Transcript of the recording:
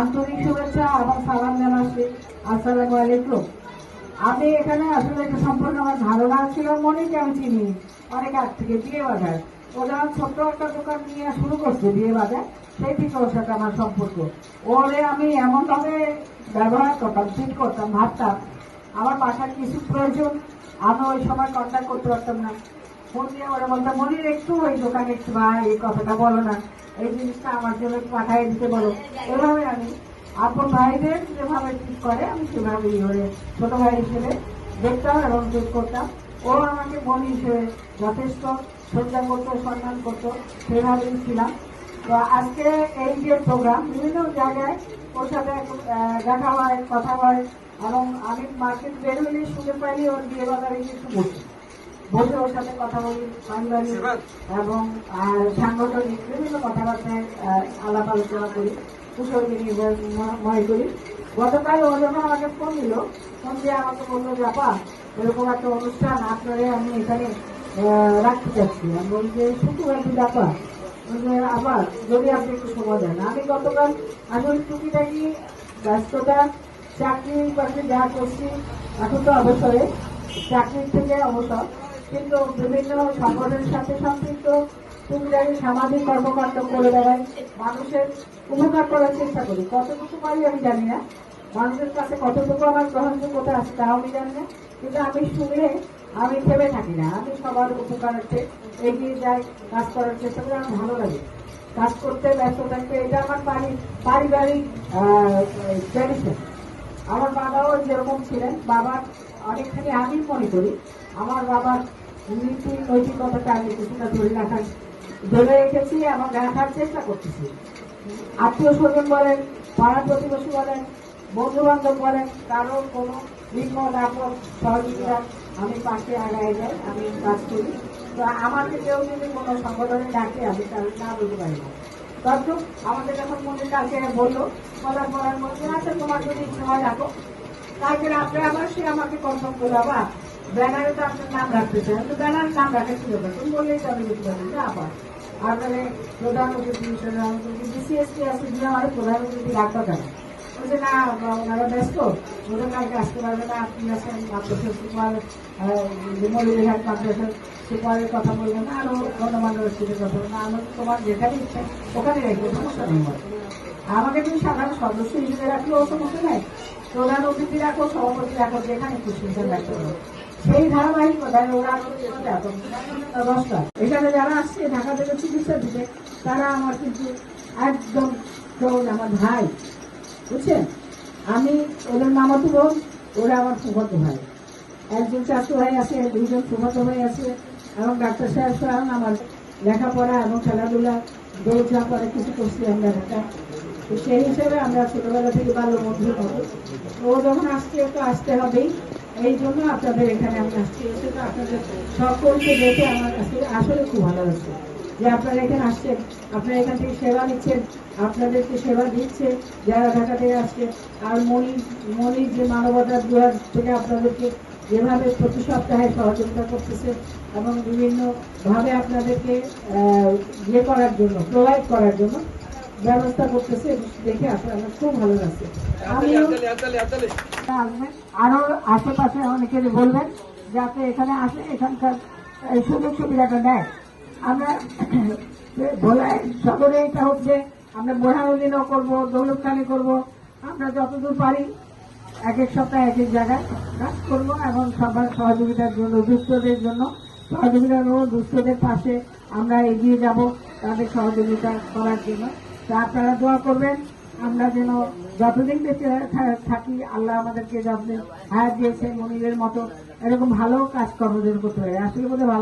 আন্তরিক শুভেচ্ছা এবং সালাম জানাচ্ছি। আসসালামু আলাইকুম। আমি এখানে আসলে একটা সম্পূর্ণ আমার ধারণা ছিল মনেকে আমি চিনি? অনেক আগ থেকে বিয়ে বাজার। ও যখন ছোট্ট একটা দোকান নিয়ে শুরু করছে বিয়ে বাজার। সেই থেকে ওর সাথে আমার সম্পর্ক। ওরে আমি এমনভাবে ব্যবহার করতাম ট্রিট করতাম, ভাবতাম, আমার বাসার কিছু প্রয়োজন, আমি ওই সময় কন্ট্যাক্ট করতে পারতাম না। দিয়ে ওরা বলতাম মনির, একটু ওই দোকানে একটু ভাই এই কথাটা বলো না। এই জিনিসটা আমার জন্য পাঠিয়ে দিতে বলো। এভাবে আমি আপন ভাইদের যেভাবে ঠিক করে, আমি সেভাবেই ওরে ছোট ভাই হিসেবে দেখতাম এবং ঠিক করতাম। ও আমাকে বোন হিসেবে যথেষ্ট শ্রদ্ধা করতো, সম্মান করতো, সেভাবেই ছিলাম। তো আজকে এই যে প্রোগ্রাম বিভিন্ন জায়গায় ওর সাথে দেখা হয়, কথা হয়, এবং আমি মার্কেট বের হলে শুনতে পাইনি ওর বিয়ে বাজারে কিছু বসে বসে ওর সাথে কথা বলি পারিবারিক এবং আর সাংগঠনিক বিভিন্ন কথাবার্তায় আলাপ আলোচনা করি কুশলী মনে করি গতকাল ও যখন আমাকে ফোন দিল ফোন দিয়ে আমাকে বলল যে আপা এরকম একটা অনুষ্ঠান আপনারে আমি এখানে রাখতে চাচ্ছি। আমি বলি যে শুক্রবার দিন আপা আবার যদি আপনি একটু সময় দেন। আমি গতকাল আসলে টুকিটাকি ব্যস্ততা চাকরির পাশে যা করছি এখন তো অবসরে চাকরির থেকে অবসর। কিন্তু বিভিন্ন সংগঠনের সাথে সম্পৃক্ত টুকিটাকি সামাজিক কর্মকাণ্ড করে বেড়াই মানুষের উপকার করার চেষ্টা করি। কতটুকু পারি আমি জানি না। মানুষের কাছে কতটুকু আমার গ্রহণযোগ্যতা আছে তাও আমি জানি না। কিন্তু আমি শুনলে আমি থেমে থাকি না। আমি সবার উপকারার্থে এগিয়ে যাই, কাজ করার চেষ্টা করি, আমার ভালো লাগে। কাজ করতে ব্যস্ত থাকতে এটা আমার বাড়ি, পারিবারিক ট্র্যাডিশন আমার বাবাও যেরকম ছিলেন, বাবার অনেকখানি আমি মনে করি। আমার বাবার নীতি নৈতিকতাটা আমি ধরে রাখার, ধরে রেখেছি এবং রাখার চেষ্টা করতেছি। আত্মীয় স্বজন বলেন, পাড়া প্রতিবেশী বলেন বন্ধু বান্ধব বলেন, কারও কোনো বিপদ আপদ সহযোগিতা আমি পাশে আগায় যাই, আমি কাজ করি। তো আমাকে কেউ যদি কোনো সংগঠনে ডাকে, আমি তাহলে না বলতে পারি না। আমাদের যখন মনে কালকে বলল বলার পরার মধ্যে আচ্ছা তোমার যদি ইচ্ছে হয় রাখো কালকে রাত্রে আবার সে আমাকে কনফার্ম করল আবার ব্যানারে তো আপনার নাম রাখতে চাই তো ব্যানার নাম রাখা ছিল তুমি বললেই তো আমি লিখতে পারি। আবার। আপনারে প্রধান অতিথি বিসিএসটি আছে দিয়ে আমার প্রধান অতিথি রাখবা কেন বলছে না ওনারা ব্যস্ত, ওদের কালকে আসতে পারবে না, আপনি আসেন মাদ্রাসার সুপার মলিরহাট মাদ্রাসার সুপারের কথা বলবেন না, আরও গণমান্য স্কুলের কথা বলবে না আমার তোমার যেখানে ইচ্ছা, ওখানে রেখে সমস্যা নেই। আমাকে তুমি সাধারণ সদস্য হিসেবে রাখলেও সমস্যা নেই। প্রধান অতিথি রাখো, সভাপতি রাখো, যেখানে খুশি রাখতে পারো। সেই ধারাবাহিকতায় ওরা দশটা। এখানে যারা আসছে, ঢাকা থেকে চিকিৎসা দিতে, তারা আমার কিন্তু একদম কেমন আমার ভাই, বুঝছেন? আমি ওদের মামাতো বোন, ওরা আমার ফুফাতো ভাই। একজন চাচু ভাই আছে, দুইজন ফুফাতো ভাই আছে, এবং ডাক্তার সাহেব সাহেব আমার লেখাপড়া এবং খেলাধুলা দৌড়ঝাঁপ করে কিছু করছি আমরা ঢাকা তো সেই হিসেবে আমরা ছোটবেলা থেকে ভালো মতো তো ও যখন আসছে তো আসতে হবেই। এই জন্য আপনাদের এখানে আমি আসছি। এসে তো আপনাদের সকলকে দেখে আমার কাছে আসলে খুব ভালো লাগছে যে আপনারা এখানে আসছেন, আপনারা এখান থেকে সেবা নিচ্ছেন, আপনাদেরকে সেবা দিচ্ছে যারা ঢাকা থেকে আসছে। আর মনি, মনির যে মানবতার দুয়ার থেকে আপনাদেরকে যেভাবে প্রতি সপ্তাহে সহযোগিতা করতেছে এবং বিভিন্ন ভাবে আপনাদেরকে ইয়ে করার জন্য প্রোভাইড করার জন্য ব্যবস্থা করতেছে দেখে আপনার আমার খুব ভালো লাগছে আসবেন আরও আশেপাশে অনেকের বলবেন যাতে এখানে আসে এখানকার সুযোগ সুবিধাটা নেয়। আমরা ভোলায় সদরে এটা হচ্ছে আমরা বোরহানুদ্দিনও করব দৌলতখানি করব আমরা যতদূর পারি এক এক সপ্তাহে এক এক জায়গায় কাজ করব। এবং সবার সহযোগিতার জন্য দুস্থদের জন্য সহযোগিতা জন্য দুস্থদের পাশে আমরা এগিয়ে যাব তাদের সহযোগিতা করার জন্য। তা আপনারা দোয়া করবেন। আমরা যেন যতদিন বেঁচে থাকি, আল্লাহ আমাদেরকে যতদিন হায়াত দিয়েছে মনিরের মতো, এরকম ভালো কাজকর্ম যেন করতে পারি। আসলে বোধহয়